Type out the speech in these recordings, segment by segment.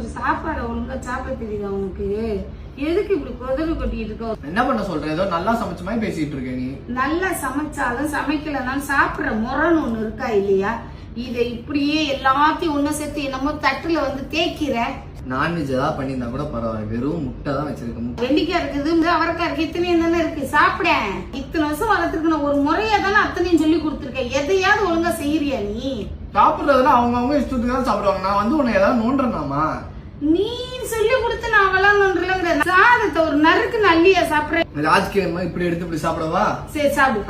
ஒரு சாப்பாடை ஒழுங்கா சாப்பிட தெரியுதா உனக்கு? எதுக்கு இப்படி குதறி கொட்டிட்டு இருக்க? என்ன பண்ண சொல்ற? ஏதோ நல்லா சமைச்ச மாதிரி பேசிட்டு இருக்க நீ. நல்லா சமைச்சாலும் சமைக்கலனாலும் சாப்பிடுற முறைன்னு ஒண்ணு இருக்கா இல்லையா? இதை இப்படியே எல்லாத்தையும் ஒண்ணு சேர்த்து என்னமோ தட்டுல வந்து தேய்க்கிற. நான்வெஜ் ஏதாவது பண்ணியிருந்தா கூட பரவாயில்ல. வெறும் முட்டை தான் வச்சிருக்க. முட்டை. வெண்டிக்காய் இருக்குது அவரைக்காய் இருக்கு இத்தனையும் தானே இருக்கு? சாப்பிட. இத்தனை வருஷம் வளர்த்துருக்கு நான் ஒரு முறையா தானே அத்தனையும் சொல்லி கொடுத்துருக்கேன் எதையாவது ஒழுங்கா செய்யறியா நீ? சாப்பிடுறதுல அவங்க அவங்க இஷ்டத்துக்கு தான் சாப்பிடுவாங்க. நான் வந்து உன்னை ஏதாவது நோண்டுறேனாமா? நீ சொல்லி கொடுத்து நான் வளரணுன்றலங்கிற சாதத்தை ஒரு நறுக்கு நல்லியா சாப்பிடுற ராஜ்கிரண் இப்படி எடுத்து இப்படி சாப்பிடவா? சரி சாப்பிடு.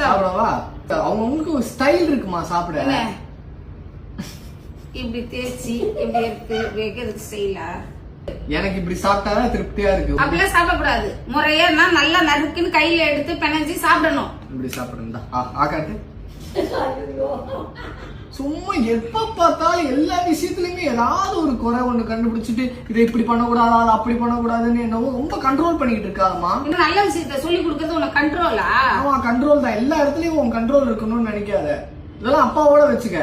சாப்பிடவா? அவங்க அவங்களுக்கு ஒரு ஸ்டைல் இருக்குமா சாப்பிட? இப்படி தேய்ச்சி இப்படி எடுத்து வைக்கிறதுக்கு செய்யலாம் எனக்கு இப்படி சாப்பிட்டாதான் திருப்தியா இருக்கு. அப்படிலாம் சாப்பிடக்கூடாது. முறையா நான் நல்லா நறுக்குன்னு கையில எடுத்து பிணைஞ்சு சாப்பிடணும். இப்படி சாப்பிடுறா ஆக்காட்டு சும்மா எப்ப பார்த்தாலும் எல்லா விஷயத்துலயுமே ஏதாவது ஒரு குறை ஒண்ணு கண்டுபிடிச்சிட்டு இதை இப்படி பண்ணக்கூடாது அதை அப்படி பண்ணக்கூடாதுன்னு என்னவோ ரொம்ப கண்ட்ரோல் பண்ணிக்கிட்டு இருக்காதம்மா இன்னும் நல்ல விஷயத்த சொல்லி கொடுக்கறது உனக்கு கண்ட்ரோலா ஆமா கண்ட்ரோல் தான். எல்லா இடத்துலயும் உன் கண்ட்ரோல் இருக்கணும்னு நினைக்காத. இதெல்லாம் அப்பாவோட வச்சுக்க.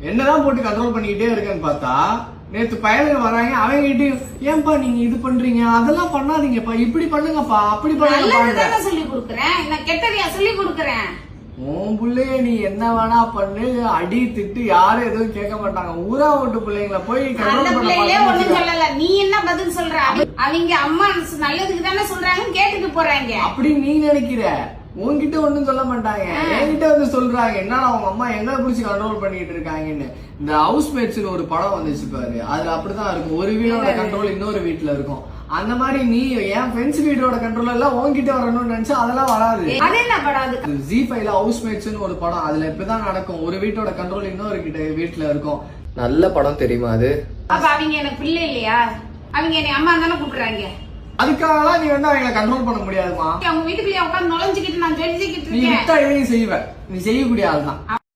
என்னதான் போட்டு கண்ட்ரோல் பண்ணிக்கிட்டே இருக்கேன்னு பார்த்தா நேத்து பயலுங்க வராங்க அவங்க கிட்ட ஏன்பா நீங்க இது பண்றீங்க? அதெல்லாம் பண்ணாதீங்கப்பா. இப்படி பண்ணுங்கப்பா அப்படி தானே சொல்லி கொடுக்குறேன். நான் கெட்டதையா சொல்லி கொடுக்குறேன். உன் புள்ளைய நீ என்ன வேணா பண்ணு அடி திட்டு யாரும் எதுவும் கேட்க மாட்டாங்க. ஊரா ஓட்டு பிள்ளைங்கள போய் அந்த பிள்ளைகளே ஒண்ணும் சொல்லல. நீ என்ன பதில் சொல்ற? அவ- அவங்க அம்மா நல்லதுக்கு தானே சொல்றாங்கன்னு கேட்டுட்டு போறாங்க. அப்படி நீ நினைக்கிற? உன்கிட்ட ஒண்ணும் சொல்ல மாட்டாங்க. என்கிட்ட வந்து சொல்றாங்க. என்னடா அவங்க அம்மா எங்களை புடிச்சு கண்ட்ரோல் பண்ணிட்டு இருக்காங்கன்னு. இந்த ஹவுஸ் மேட்ஸ்னு ஒரு படம் வந்துச்சு பாரு. அதுல அப்படிதான் இருக்கும். ஒரு வீடோட கண்ட்ரோல் இன்னொரு வீட்டுல இருக்கும். அந்த மாதிரி நீ என் ஃப்ரெண்ட்ஸ் வீடோட கண்ட்ரோல் எல்லாம் உன்கிட்ட வரணும்னு நினைச்சா அதெல்லாம் வராது. அது என்ன படாது ஜி ஃபைவ்ல ஹவுஸ் மேட்ஸ்னு ஒரு படம். அதுல இப்படிதான் நடக்கும். ஒரு வீட்டோட கண்ட்ரோல் இன்னொரு கிட்ட வீட்டுல இருக்கும். நல்ல படம் தெரியுமா அது? அப்ப அவங்க எனக்கு பிள்ளை இல்லையா? அவங்க என்னை அம்மா தானே கூப்பிடுறாங்க. அதுக்காகலாம் நீ வந்து அவங்களை கண்ட்ரோல் பண்ண முடியாதுமா அவங்க வீட்டுக்குள்ளே உட்காந்து நுழைஞ்சுக்கிட்டு நான் சொல்லிக்கிட்டு நீ இருக்கேன். விட்டா எதையும் செய்வ. நீ செய்யக்கூடிய ஆள் தான்